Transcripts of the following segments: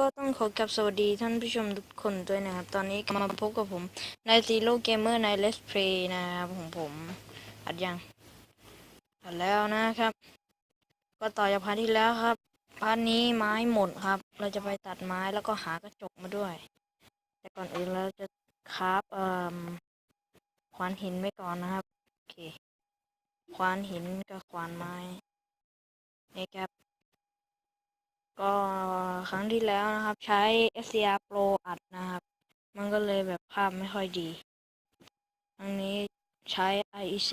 ก็ต้องขอกลับสวัสดีท่านผู้ชมทุกคนด้วยนะครับ ตอนนี้กลับมาพบกับผมในซีโร่เกมเมอร์ในเลสเพย์นะครับของผม อัดยังอัดแล้วนะครับ ก็ต่อจากพาร์ทที่แล้วครับพาร์ทนี้ไม้หมดครับ เราจะไปตัดไม้แล้วก็หากระจกมาด้วย แต่ก่อนอื่นเราจะคราฟเอ่อขวานหินไว้ก่อนนะครับโอเคขวานหินกับขวานไม้นี่ครับ ก็ครั้งที่แล้วนะครับ ใช้ SCR Pro อัดนะครับ มันก็เลยแบบภาพไม่ค่อยดี ครั้งนี้ใช้ IEC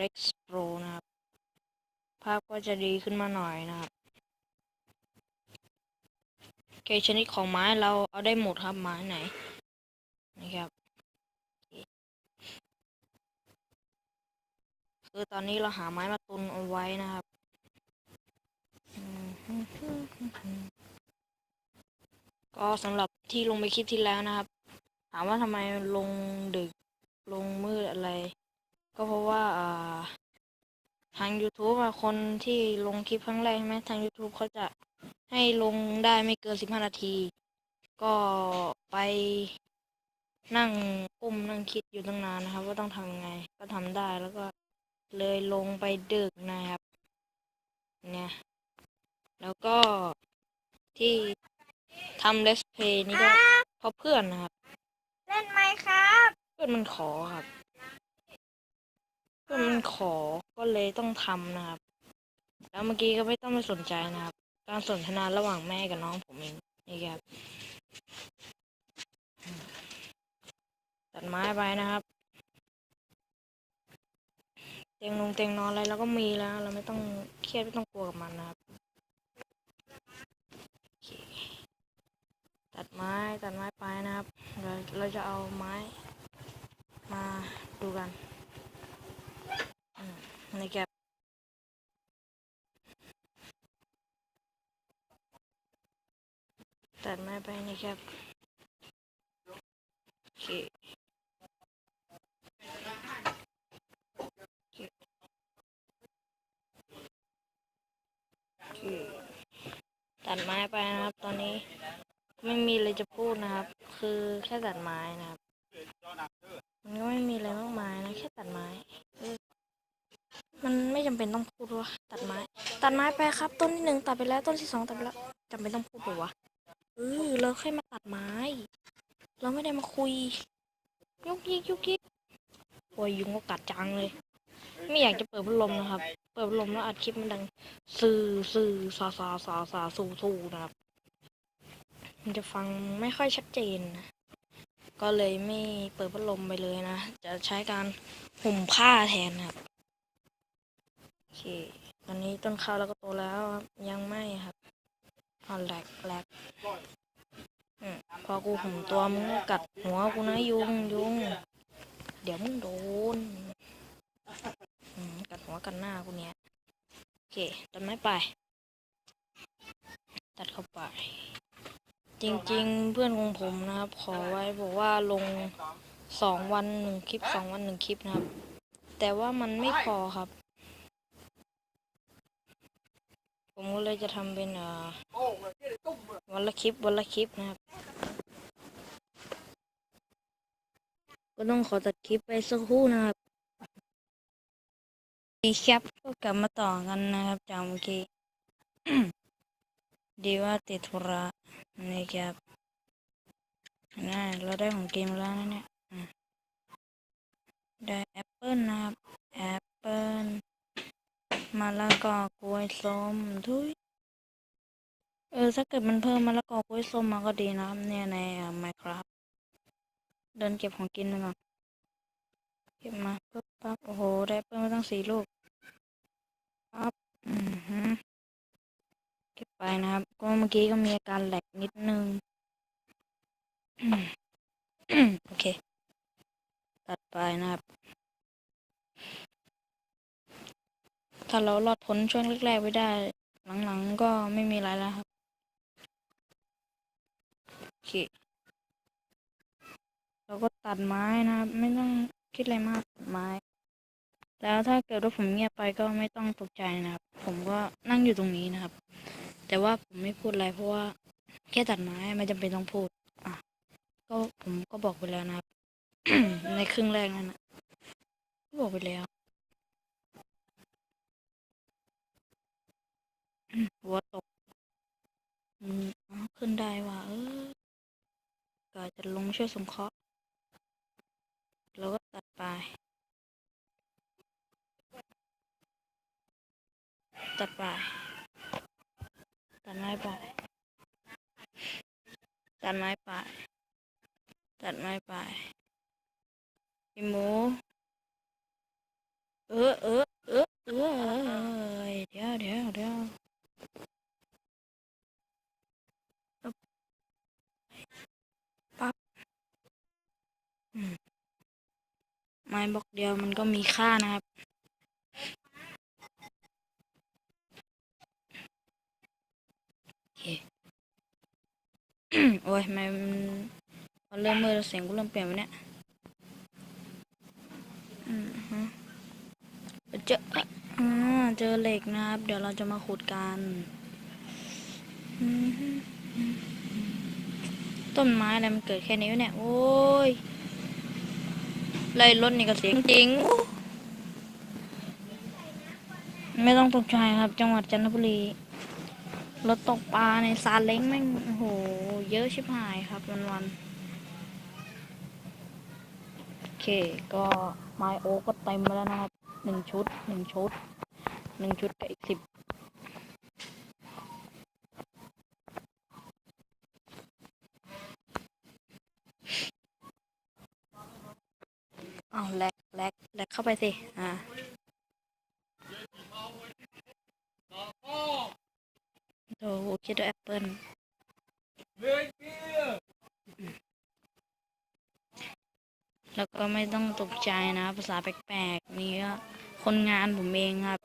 Rex Pro นะครับ ภาพก็จะดีขึ้นมาหน่อยนะครับโอเคชนิดของไม้เราเอาได้หมดครับไม้ไหนนี่ครับคือตอนนี้เราหาไม้มาตุนเอาไว้นะครับ ก็สำหรับที่ลงไปคลิปที่แล้วนะครับ ถามว่าทำไมลงดึกลงมืดอะไร ก็เพราะว่าอ่าทาง YouTube อะคนที่ลงคลิปครั้งแรกใช่ไหมทาง YouTube เขาจะให้ลงได้ไม่เกิน15นาที ก็ไปนั่งกุ้มนั่งคิดอยู่ตั้งนานนะครับ ว่าต้องทำยังไง ก็ทำได้แล้วก็เลยลงไปดึกนะครับ เนี่ย แล้วก็ ที่ทำเลสเพย์นี่ก็เพราะเพื่อนนะครับ เล่นไหมครับ เพื่อนมันขอครับ เพื่อนมันขอก็เลยต้องทำนะครับ แล้วเมื่อกี้ก็ไม่ต้องไปสนใจนะครับ การสนทนาระหว่างแม่กับน้องผมเองนี่ครับตัดไม้ไปนะครับ เตียงนงเตียงนอนอะไรเราก็มีแล้ว เราไม่ต้องเครียดไม่ต้องกลัวกับมันนะครับ เราจะเอาไม้มาดูกันในแก็บตัดไม้ไปในแก็บโอเคโอเคโอเคตัดไม้ไปนะครับ ตอนนี้ไม่มีอะไรจะพูดนะครับ คือแค่ตัดไม้นะครับ มันก็ไม่มีอะไรมากมายนะแค่ตัดไม้ มันไม่จำเป็นต้องพูดว่าตัดไม้ ตัดไม้ไปครับ ต้นที่หนึ่งตัดไปแล้วต้นที่สองตัดไปแล้วจำเป็นต้องพูดปะวะเออเราแค่มาตัดไม้ เราไม่ได้มาคุย ยุกยิกยุกยิกโอ้ยยุงก็กัดจังเลย ไม่อยากจะเปิดพัดลมนะครับ เปิดพัดลมแล้วอัดคลิปมันดังซื่อซื่อซาซาซาซาสู้สู้นะครับ มันจะฟังไม่ค่อยชัดเจนนะก็เลยไม่เปิดพัดลมไปเลยนะ จะใช้การห่มผ้าแทนนะครับโอเคตอนนี้ต้นข้าวแล้วก็โตแล้วครับ ยังไม่ครับเอาแหลกแหลกอืมพอกูห่มตัวมึงก็กัดหัวกูนะยุงยุงเดี๋ยวมึงโดนกัดหัวกัดหน้ากูเนี้ยโอเคตัดไม้ไป ตัดเข้าไป จริง ๆ เพื่อนของผมนะครับ ขอไว้บอกว่าลงสองวันหนึ่งคลิปสองวันหนึ่งคลิปนะครับ แต่ว่ามันไม่พอครับ ผมก็เลยจะทำเป็นอ่อวันละคลิปวันละคลิปนะครับ ก็ต้องขอตัดคลิปไปสักครู่นะครับดีครับก็กลับมาต่อกันนะครับจากเมื่อกี้ ดีว่าติดธุระ นี่ครับง่าเราได้ของเกมแล้วนะเนี่ยได้แอปเปิลนะครับแอปเปิลมะละกอกล้วยส้มทุยเออถ้าเกิดมันเพิ่มมะละกอกล้วยส้มมาก็ดีนะครับเนี่ยในไมโครับเดินเก็บของกินไปก่อนเก็บมาปุ๊บปั๊บโอ้โหได้แอปเปิลมาตั้งสี่ลูกปั๊บอือฮึเก็บ ไปนะครับ ก็เมื่อกี้ก็มีอาการแหลกนิดนึง โอเค ตัดไปนะครับ ถ้าเรารอดพ้นช่วงแรกๆไว้ได้ หลังๆก็ไม่มีอะไรแล้วครับ โอเค เราก็ตัดไม้นะครับ ไม่ต้องคิดอะไรมากตัดไม้แล้วถ้าเกิดว่าผมเงียบไปก็ไม่ต้องตกใจนะครับ ผมก็นั่งอยู่ตรงนี้นะครับ แต่ว่าผมไม่พูดอะไรเพราะว่า แค่ตัดไม้ไม่จำเป็นต้องพูด อะ ก็ผมก็บอกไปแล้วนะครับ ในครึ่งแรกนั่นนะก็บอกไปแล้วหัวตกอืมขึ้นได้ว่ะเออก็จะลงช่วยสงเคราะห์แล้วก็ตัดไป ตัดไป ตัดไม้ไป ตัดไม้ไป ตัดไม้ไปพี่หมู เออเออเออเออเอยเดี๋ยวเดี๋ยวเดี๋ยวปั๊บไม้บล็อกเดียวมันก็มีค่านะครับ โอ้ยมันมันเริ่มมืดเสียงกูเริ่มเปลี่ยนไปเนี่ยอืมฮะเจออ่าเจอเหล็กนะครับ เดี๋ยวเราจะมาขุดกันต้นไม้อะไรมันเกิดแค่นี้วะเนี่ย โอ้ยไล่รถนี่ก็เสียงจริง ไม่ต้องตกใจครับ จังหวัดจันทบุรี รถตกปลาในซาเล้งแม่งโอ้โห เยอะชิบหายครับวันวันโอเค ก็ไมโอก็เต็มไปแล้วนะครับหนึ่งชุดหนึ่งชุดหนึ่งชุดกับอีกสิบอ้าวแลกแลกแลกเข้าไปสิ อ่า โอ้โหคิดว่าแอปเปิลแล้วก็ไม่ต้องตกใจนะ ภาษาแปลกๆนี่ก็คนงานผมเองครับ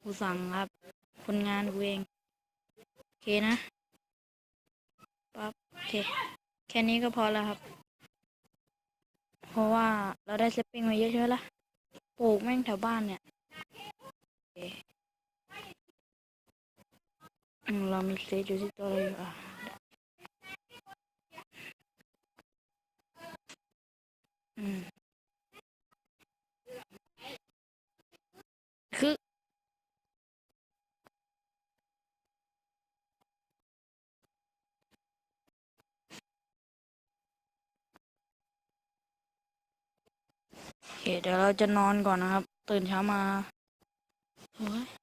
ผู้สั่งครับ คนงานกูเอง โอเคนะปั๊บโอเค แค่นี้ก็พอแล้วครับ เพราะว่าเราได้เซปปิ้งมาเยอะใช่ไหมล่ะ ปลูกแม่งแถวบ้านเนี่ยโอ เคอืมเรามีเซตอยู่ที่ตัวเลยอะอืมคือโอเคเดี๋ยวเราจะนอนก่อนนะครับ ตื่นเช้ามาโอ้ย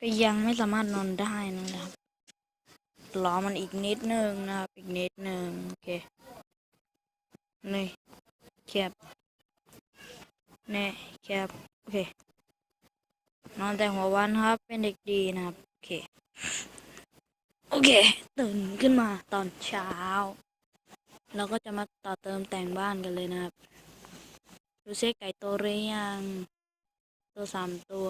ก็ยังไม่สามารถนอนได้นะครับรอมันอีกนิดนึงนะครับ อีกนิดนึงโอเค นี่แคบนี่แคบโอเค นอนแต่หัววันครับ เป็นเด็กดีนะครับ โอเค โอเค ตื่นขึ้นมาตอนเช้า เราก็จะมาต่อเติมแต่งบ้านกันเลยนะครับ ดูเซิไก่โตหรือยังตัวสามตัว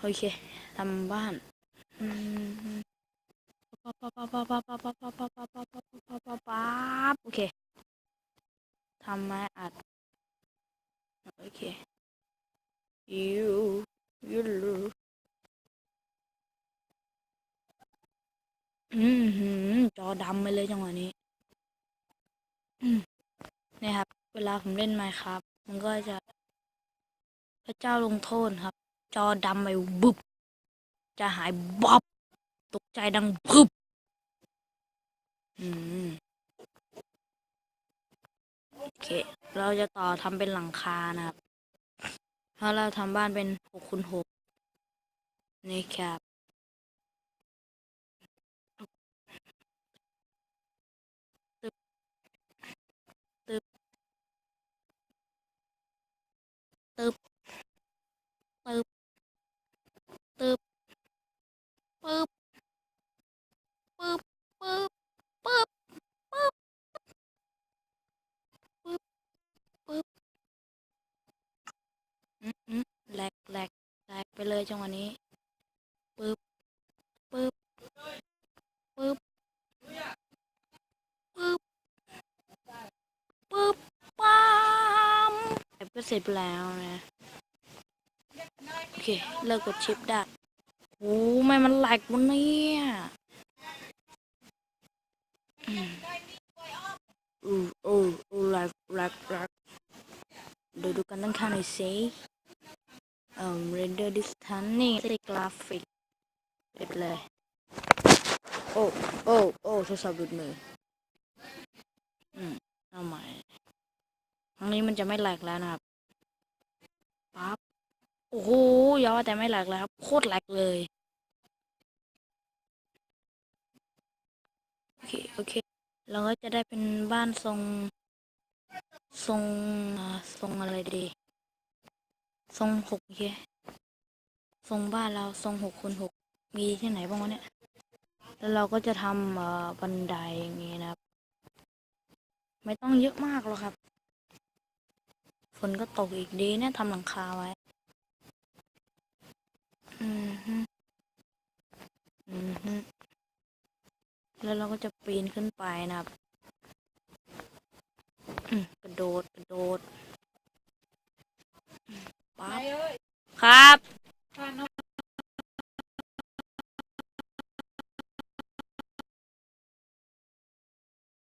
โอเคทำบ้านโอเคทำไม้อัด โอเคยูยูลูอืมจอดำไปเลยจังหวะนี้นะครับ เวลาผมเล่นไมครับ มันก็จะ พระเจ้าลงโทษครับ จอดำไปบึบ จะหายบ๊อบ ตกใจดังบึบ อืม โอเค เราจะต่อทำเป็นหลังคานะครับ เพราะเราทำบ้านเป็นหกคูณหกนี่ครับ ตึบปึ๊บปึ๊บปึ๊บปึ๊บปึ๊บปึ๊บปึ๊บอืมแหลกแหลกแหลกไปเลยจังหวะนี้ปึ๊บปึ๊บปึ๊บปึ๊บปึ๊บปั๊มก็เสร็จไปแล้วนะ เค เลิกกดชิปได้โอ้ไม่มันแหลกวันนี้อืมอือโอ้โอ้แหลกแหลกแหลกเดี๋ยวดูกันด้านข้างหน่อยสิเอ่อ render distance นี่จะได้กราฟิกเรียบเลย โอ้ โอ้ โอ้โทรศัพท์หลุดมือ อืม เอาใหม่ครั้งนี้มันจะไม่แหลกแล้วนะครับ โอ้โหย่าว่าแต่ไม่แหลกแล้วครับ โคตรแหลกเลย โอเค โอเค เราก็จะได้เป็นบ้านทรง ทรงทรงอะไรดี ทรงหกโอเค ทรงบ้านเราทรงหกคูณหก มีที่ไหนบ้างวะเนี่ย แล้วเราก็จะทำบันไดอย่างงี้นะครับ ไม่ต้องเยอะมากหรอกครับ ฝนก็ตกอีกดีเนี่ยทำหลังคาไว้ แล้วเราก็จะปีนขึ้นไปนะครับกระโดดกระโดดปั๊บครับ